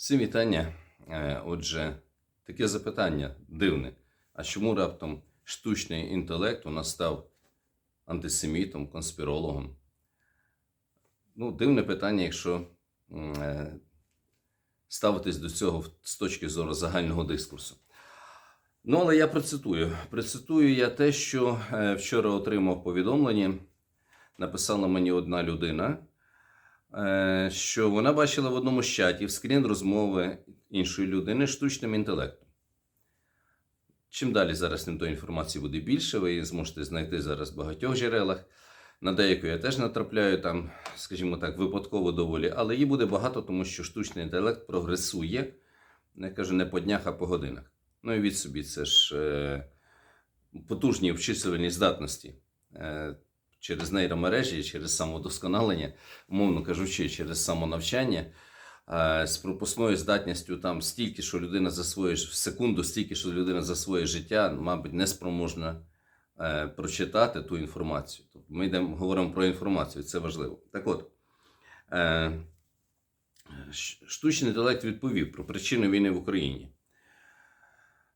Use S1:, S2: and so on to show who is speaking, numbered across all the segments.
S1: Всім вітання. Е, Отже, таке запитання дивне. А чому раптом штучний інтелект у нас став антисемітом, конспірологом? Ну, дивне питання, якщо е, ставитись до цього з точки зору загального дискурсу. Ну, але я процитую. Процитую я те, що е, вчора отримав повідомлення. Написала мені одна людина, що вона бачила в одному з чатів скрін розмови іншої людини штучним інтелектом. Чим далі зараз тим тої інформації буде більше, ви її зможете знайти зараз в багатьох джерелах. На деяку я теж натрапляю там, скажімо так, випадково доволі, але її буде багато, тому що штучний інтелект прогресує, я кажу, не по днях, а по годинах. Ну і від собі це ж е, потужні обчислювальні здатності. Е, через нейромережі, через самодосконалення, умовно кажучи, через самонавчання, з пропускною здатністю там стільки, що людина за своє в секунду, стільки, що людина за своє життя, мабуть, не спроможна е, прочитати ту інформацію. Тобто ми йдемо, говоримо про інформацію, це важливо. Так от, е, штучний інтелект відповів про причину війни в Україні.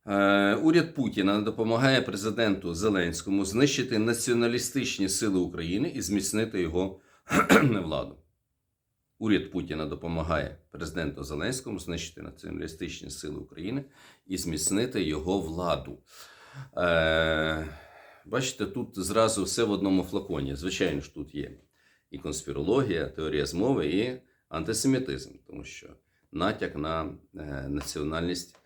S1: Е, Уряд Путіна допомагає президенту Зеленському знищити націоналістичні сили України і зміцнити його владу. Уряд Путіна допомагає президенту Зеленському знищити націоналістичні сили України і зміцнити його владу. Е, бачите, тут зразу все в одному флаконі. Звичайно ж, тут є і конспірологія, теорія змови, і антисемітизм, тому що натяк на е, національність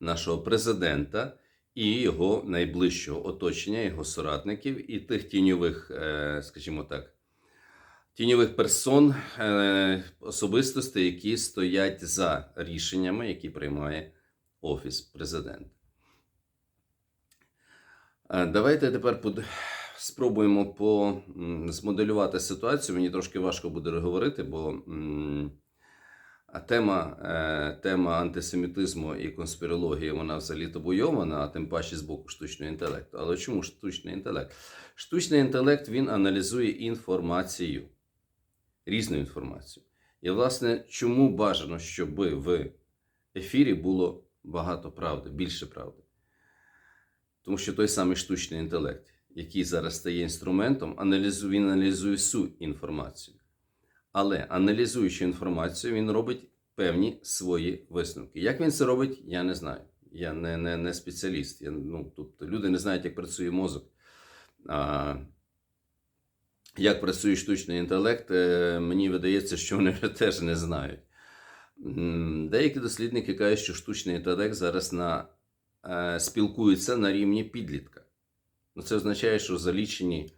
S1: нашого президента і його найближчого оточення, його соратників і тих тіньових, е, скажімо так, тіньових персон, е, особистостей, які стоять за рішеннями, які приймає Офіс президента. Е, Давайте тепер спробуємо по, змоделювати ситуацію. Мені трошки важко буде говорити, бо а тема, е, тема антисемітизму і конспірології вона взагалі табуйована, а тим паче з боку штучного інтелекту. Але чому штучний інтелект? Штучний інтелект він аналізує інформацію, різну інформацію. І, власне, чому бажано, щоб в ефірі було багато правди, більше правди? Тому що той самий штучний інтелект, який зараз стає інструментом, аналізує, він аналізує всю інформацію. Але аналізуючи інформацію, він робить певні свої висновки. Як він це робить, я не знаю. Я не, не, не спеціаліст. Я, ну, тобто люди не знають, як працює мозок. А, як працює штучний інтелект, е, мені видається, що вони теж не знають. Деякі дослідники кажуть, що штучний інтелект зараз на, е, спілкується на рівні підлітка. Ну, це означає, що за лічені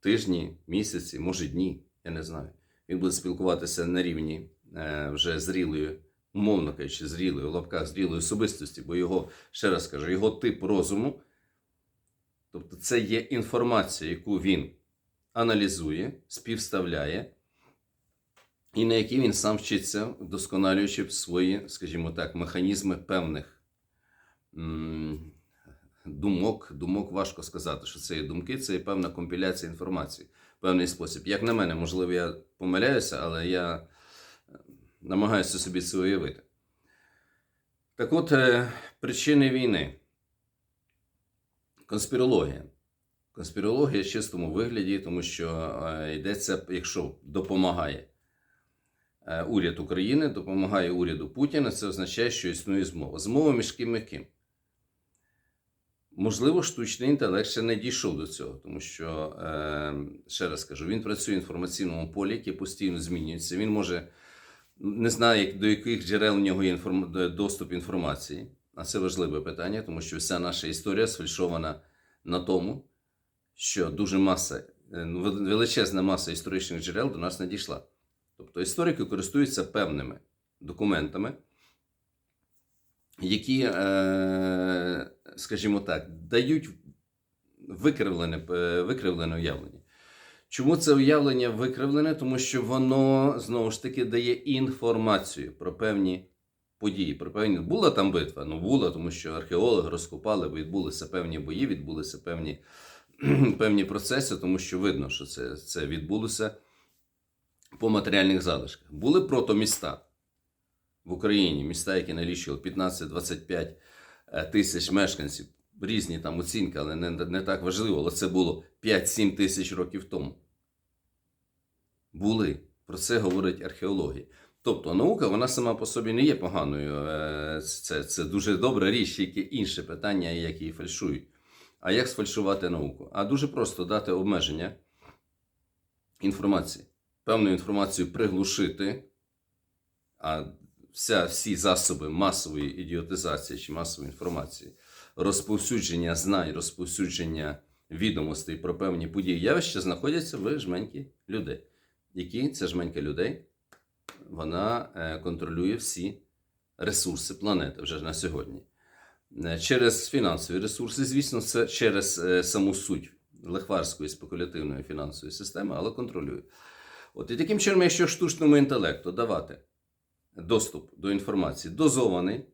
S1: тижні, місяці, може дні, я не знаю. Він буде спілкуватися на рівні е, вже зрілої, умовно кажучи, зрілої, в лапках зрілої особистості, бо його, ще раз кажу, його тип розуму, тобто це є інформація, яку він аналізує, співставляє, і на якій він сам вчиться, вдосконалюючи свої, скажімо так, механізми певних думок. Думок важко сказати, що це є думки, це є певна компіляція інформації, певний спосіб. Як на мене, можливо, я помиляюся, але я е, намагаюся собі це уявити. Так от, е, причини війни. Конспірологія. Конспірологія в чистому вигляді, тому що е, йдеться, якщо допомагає уряд України, допомагає уряду Путіна, це означає, що існує змова. Змова між ким і ким. Можливо, штучний інтелект ще не дійшов до цього, тому що, е, ще раз кажу, він працює в інформаційному полі, яке постійно змінюється. Він може не знає, до яких джерел в нього є доступ інформації. А це важливе питання, тому що вся наша історія сфальшована на тому, що дуже маса, е, ну, величезна маса історичних джерел до нас не дійшла. Тобто історики користуються певними документами, які, е, скажімо так, дають викривлене, е, викривлене уявлення. Чому це уявлення викривлене? Тому що воно знову ж таки дає інформацію про певні події. Про певні була там битва? Ну була, тому що археологи розкопали, відбулися певні бої, відбулися певні, певні процеси, тому що видно, що це, це відбулося по матеріальних залишках. Були протоміста. в Україні, міста, які налічували 15-25 е, тисяч мешканців, різні там оцінки, але не, не так важливо, але це було 5-7 тисяч років тому. Були. Про це говорить археологія. Тобто наука вона сама по собі не є поганою. Е, Це, це дуже добра річ, тільки інше питання, як її фальшують. А як сфальшувати науку? А дуже просто дати обмеження інформації. Певну інформацію приглушити, а вся, всі засоби масової ідіотизації чи масової інформації, розповсюдження знань, розповсюдження відомостей про певні події явища знаходяться в жменьки людей. Які ця жменька людей вона е, контролює всі ресурси планети вже на сьогодні. Е, Через фінансові ресурси, звісно, це через е, саму суть лихварської спекулятивної фінансової системи, але контролює. От і таким чином, якщо штучному інтелекту давати доступ до інформації дозований,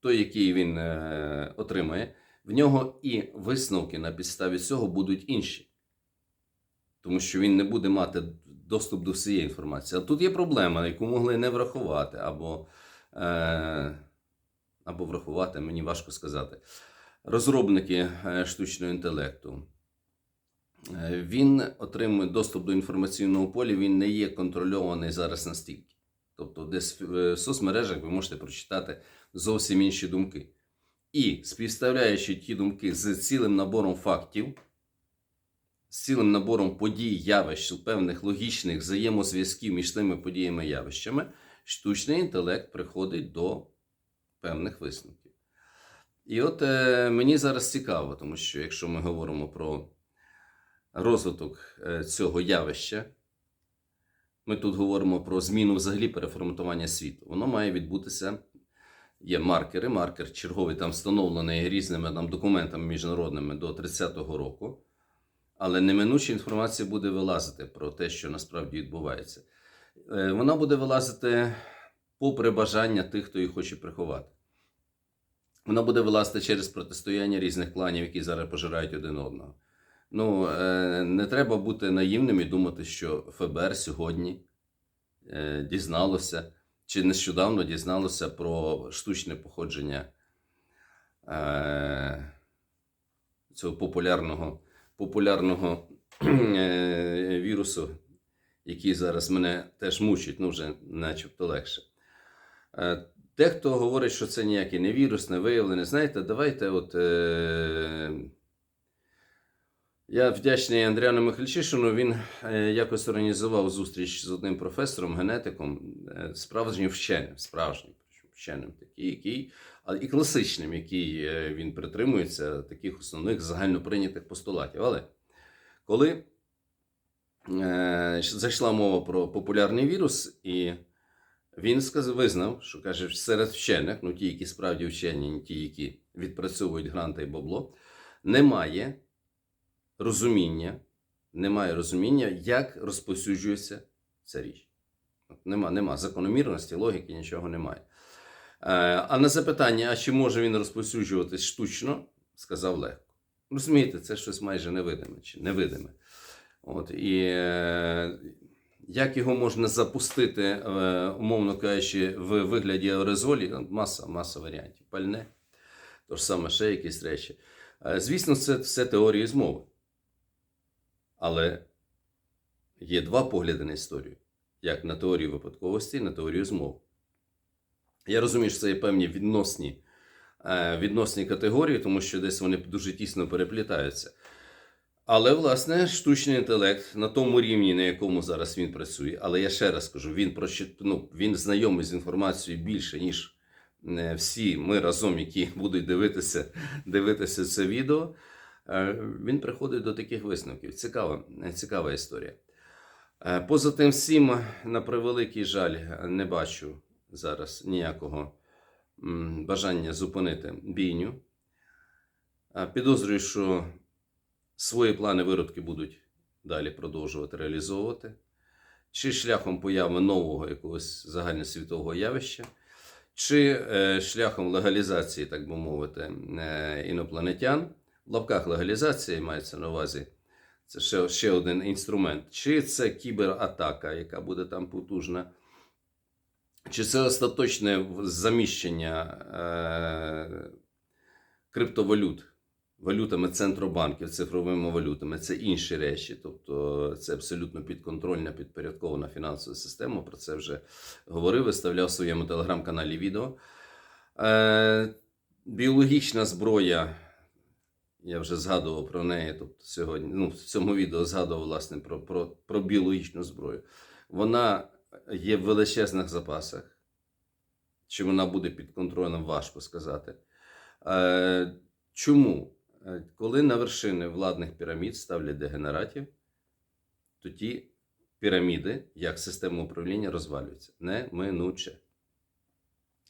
S1: той, який він е, отримає, в нього і висновки на підставі цього будуть інші. Тому що він не буде мати доступ до всієї інформації. А тут є проблема, яку могли не врахувати, або, е, або врахувати, мені важко сказати. Розробники е, штучного інтелекту. Е, Він отримує доступ до інформаційного поля, він не є контрольований зараз настільки. Тобто, десь в соцмережах ви можете прочитати зовсім інші думки. І співставляючи ті думки з цілим набором фактів, з цілим набором подій, явищ, певних логічних взаємозв'язків між тими подіями і явищами, штучний інтелект приходить до певних висновків. І от е, мені зараз цікаво, тому що якщо ми говоримо про розвиток е, цього явища, ми тут говоримо про зміну взагалі переформатування світу. Воно має відбутися. Є маркери, маркер черговий там встановлений різними там, документами міжнародними до 30-го року. Але неминуча інформація буде вилазити про те, що насправді відбувається. Е, Вона буде вилазити попри бажання тих, хто її хоче приховати. Вона буде вилазити через протистояння різних кланів, які зараз пожирають один одного. Ну, е, не треба бути наївним і думати, що ФБР сьогодні е, дізналося чи нещодавно дізналося про штучне походження е, цього популярного, популярного вірусу, який зараз мене теж мучить, ну вже начебто легше. Дехто говорить, що це ніякий не вірус, не виявлений. Знаєте, давайте от. Я вдячний Андріану Михальчишину. Він е, якось організував зустріч з одним професором, генетиком, е, справжнім вченим, справжнім вченим, такий, який, а і класичним, який е, він притримується таких основних загальноприйнятих постулатів. Але коли зайшла мова про популярний вірус, і він сказав, визнав, що каже, серед вчених, ну ті, які справді вчені, ті, які відпрацьовують гранти і бабло, немає розуміння, немає розуміння, як розповсюджується ця річ. Нема, нема закономірності, логіки, нічого немає. Е, а на запитання, а чи може він розповсюджуватись штучно, сказав легко. Розумієте, це щось майже невидиме чи невидиме. От, і е, як його можна запустити, е, умовно кажучи, в вигляді аерозолі, маса, маса варіантів. Пальне, то ж саме ще якісь речі. Звісно, це все теорії змови. Але є два погляди на історію: як на теорію випадковості, і на теорію змов. Я розумію, що це є певні відносні, е, відносні категорії, тому що десь вони дуже тісно переплітаються. Але, власне, штучний інтелект на тому рівні, на якому зараз він працює, але я ще раз кажу, він прочит... ну, він знайомий з інформацією більше, ніж е, всі ми разом, які будуть дивитися, дивитися це відео. Е, Він приходить до таких висновків. Цікава, цікава історія. Е, Поза тим всім, на превеликий жаль, не бачу зараз ніякого бажання зупинити бійню. Е, Підозрюю, що свої плани виродки будуть далі продовжувати реалізовувати, чи шляхом появи нового якогось загальносвітового явища, чи шляхом легалізації, так би мовити, інопланетян. В лапках легалізації мається на увазі. Це ще, ще один інструмент. Чи це кібератака, яка буде там потужна, Чи це остаточне заміщення е, криптовалют валютами центробанків, цифровими валютами це інші речі. Тобто це абсолютно підконтрольна, підпорядкована фінансова система. Про це вже говорив, виставляв в своєму телеграм-каналі відео. Е, біологічна зброя. Я вже згадував про неї. Тобто сьогодні, ну, в цьому відео згадував власне про, про, про біологічну зброю. Вона є в величезних запасах. Чи вона буде під контролем, важко сказати. Е, чому? Е, Коли на вершини владних пірамід ставлять дегенератів, то ті піраміди, як система управління, розвалюються. Неминуче.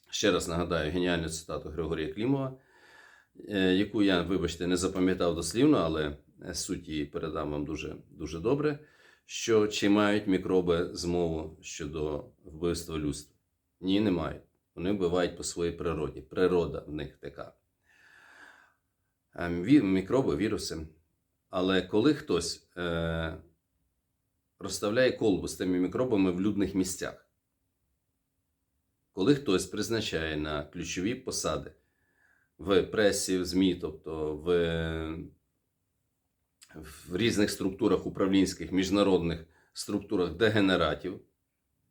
S1: Ще раз нагадаю геніальну цитату Григорія Клімова, яку я, вибачте, не запам'ятав дослівно, але е, суть її передам вам дуже, дуже добре. Що чи мають мікроби змову щодо вбивства людства? Ні, не мають. Вони вбивають по своїй природі. Природа в них така. Ем, Мікроби, віруси. Але коли хтось е, розставляє колбу з тими мікробами в людних місцях, коли хтось призначає на ключові посади в пресі, в ЗМІ, тобто в, в різних структурах управлінських, міжнародних структурах дегенератів,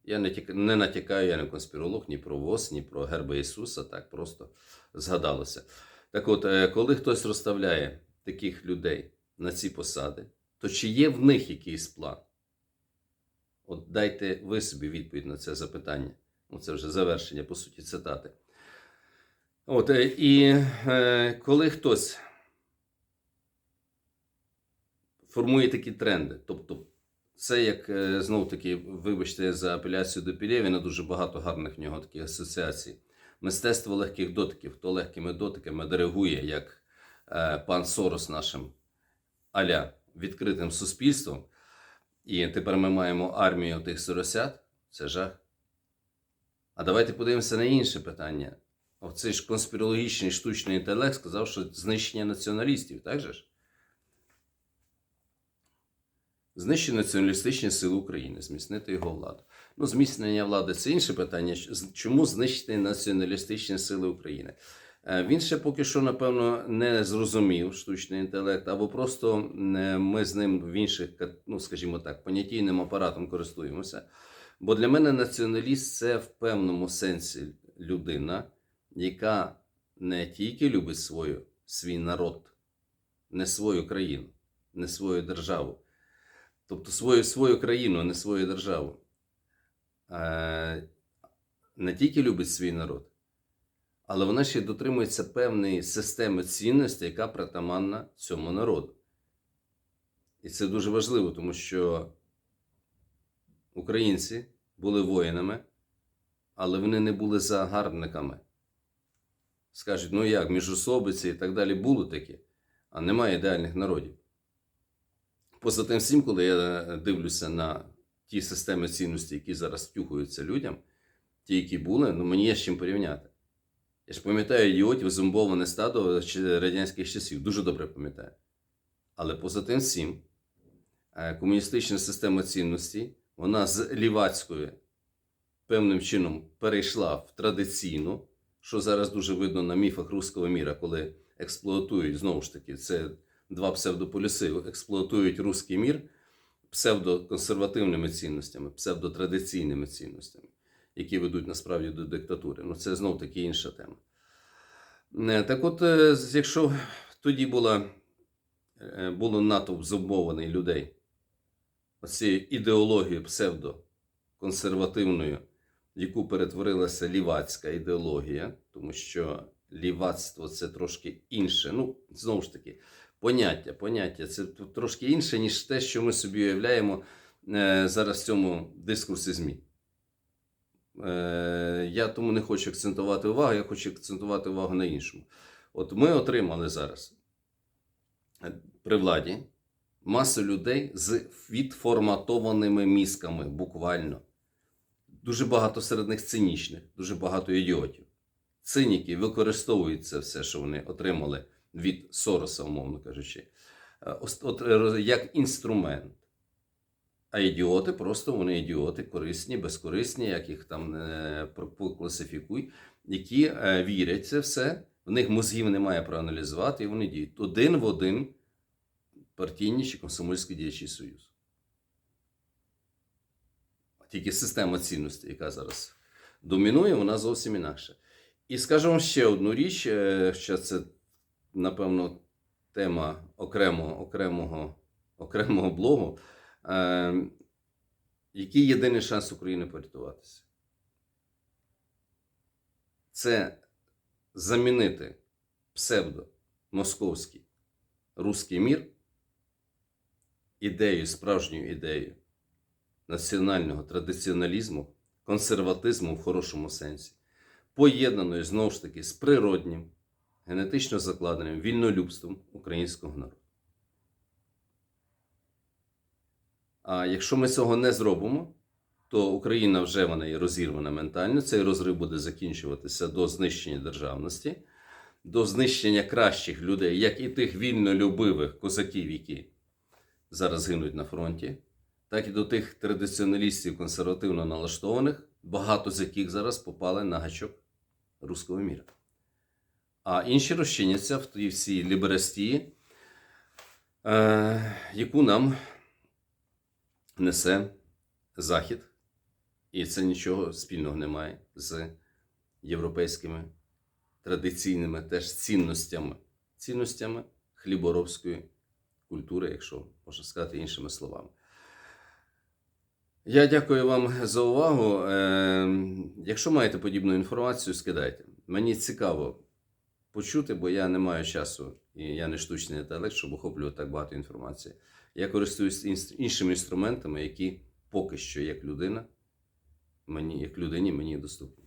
S1: я не, тік- не натякаю, я не конспіролог ні про ВОЗ, ні про герба Ісуса, так просто згадалося. Так от, е, коли хтось розставляє таких людей на ці посади, то чи є в них якийсь план? От дайте ви собі відповідь на це запитання. Ну, це вже завершення, по суті, цитати. От, е, і е, коли хтось формує такі тренди, тобто це як е, знов таки, вибачте за апеляцію до Пілєвіна, дуже багато гарних в нього таких асоціацій. Мистецтво легких дотиків, хто легкими дотиками диригує, як е, пан Сорос нашим аля відкритим суспільством. І тепер ми маємо армію тих соросят. Це жах. А давайте подивимося на інше питання. Оцей ж конспірологічний штучний інтелект сказав, що знищення націоналістів, так же ж? Знищити націоналістичні сили України, зміцнити його владу. Ну, зміцнення влади це інше питання. Чому знищити націоналістичні сили України? Е, Він ще поки що, напевно, не зрозумів штучний інтелект, або просто е, ми з ним в інших, ну, скажімо так, понятійним апаратом користуємося. Бо для мене націоналіст це в певному сенсі людина, яка не тільки любить свою, свій народ, не свою країну, не свою державу. Тобто свою, свою країну, а не свою державу. Е, не тільки любить свій народ, але вона ще дотримується певної системи цінностей, яка притаманна цьому народу. І це дуже важливо, тому що українці були воїнами, але вони не були загарбниками. Скажуть, ну як, міжособиці і так далі були такі, а немає ідеальних народів. Поза тим всім, коли я дивлюся на ті системи цінностей, які зараз втюхуються людям, ті, які були, ну мені є з чим порівняти. Я ж пам'ятаю ідіотів, зомбоване стадо радянських часів, дуже добре пам'ятаю. Але поза тим всім, е, комуністична система цінностей, вона з лівацької певним чином перейшла в традиційну, що зараз дуже видно на міфах руського міра, коли експлуатують, знову ж таки, це два псевдополюси, експлуатують руський мір псевдоконсервативними цінностями, псевдотрадиційними цінностями, які ведуть насправді до диктатури. Ну, це знов таки інша тема. Е, Так от, е, якщо тоді була, е, було натовп зомбований людей оцією ідеологією псевдоконсервативною, яку перетворилася лівацька ідеологія, тому що лівацтво це трошки інше. Ну, знову ж таки, поняття, поняття це трошки інше, ніж те, що ми собі уявляємо е, зараз в цьому дискурсі ЗМІ. Е, я тому не хочу акцентувати увагу, я хочу акцентувати увагу на іншому. От ми отримали зараз е, при владі масу людей з відформатованими мізками, буквально. Дуже багато серед них цинічних, дуже багато ідіотів. Циніки використовують це все, що вони отримали від Сороса, умовно кажучи, е, е, як інструмент. А ідіоти просто вони ідіоти, корисні, безкорисні, як їх там не класифікуй, які е, вірять це все. В них мозгів немає проаналізувати, і вони діють один в один партійні чи комсомольські діячі союз. Тільки система цінностей, яка зараз домінує, вона зовсім інакша. І скажу вам ще одну річ, е, що це, напевно, тема окремого, окремого, окремого блогу. Е, який єдиний шанс України порятуватися? Це замінити псевдо московський руський мір ідеєю, справжньою ідеєю національного традиціоналізму, консерватизму в хорошому сенсі, поєднаною знову ж таки з природнім, генетично закладеним вільнолюбством українського народу. А якщо ми цього не зробимо, то Україна вже вона є розірвана ментально. Цей розрив буде закінчуватися до знищення державності, до знищення кращих людей, як і тих вільнолюбивих козаків, які зараз гинуть на фронті, так і до тих традиціоналістів консервативно налаштованих, багато з яких зараз попали на гачок руського міра. А інші розчиняться в тій всій ліберастії, е, яку нам несе Захід, і це нічого спільного не має з європейськими традиційними теж цінностями, цінностями хліборобської культури, якщо можна сказати іншими словами. Я дякую вам за увагу. Е, Якщо маєте подібну інформацію, скидайте. Мені цікаво почути, бо я не маю часу і я не штучний інтелект, щоб охоплювати так багато інформації. Я користуюсь іншими інструментами, які поки що як людина, мені, як людині, мені доступні.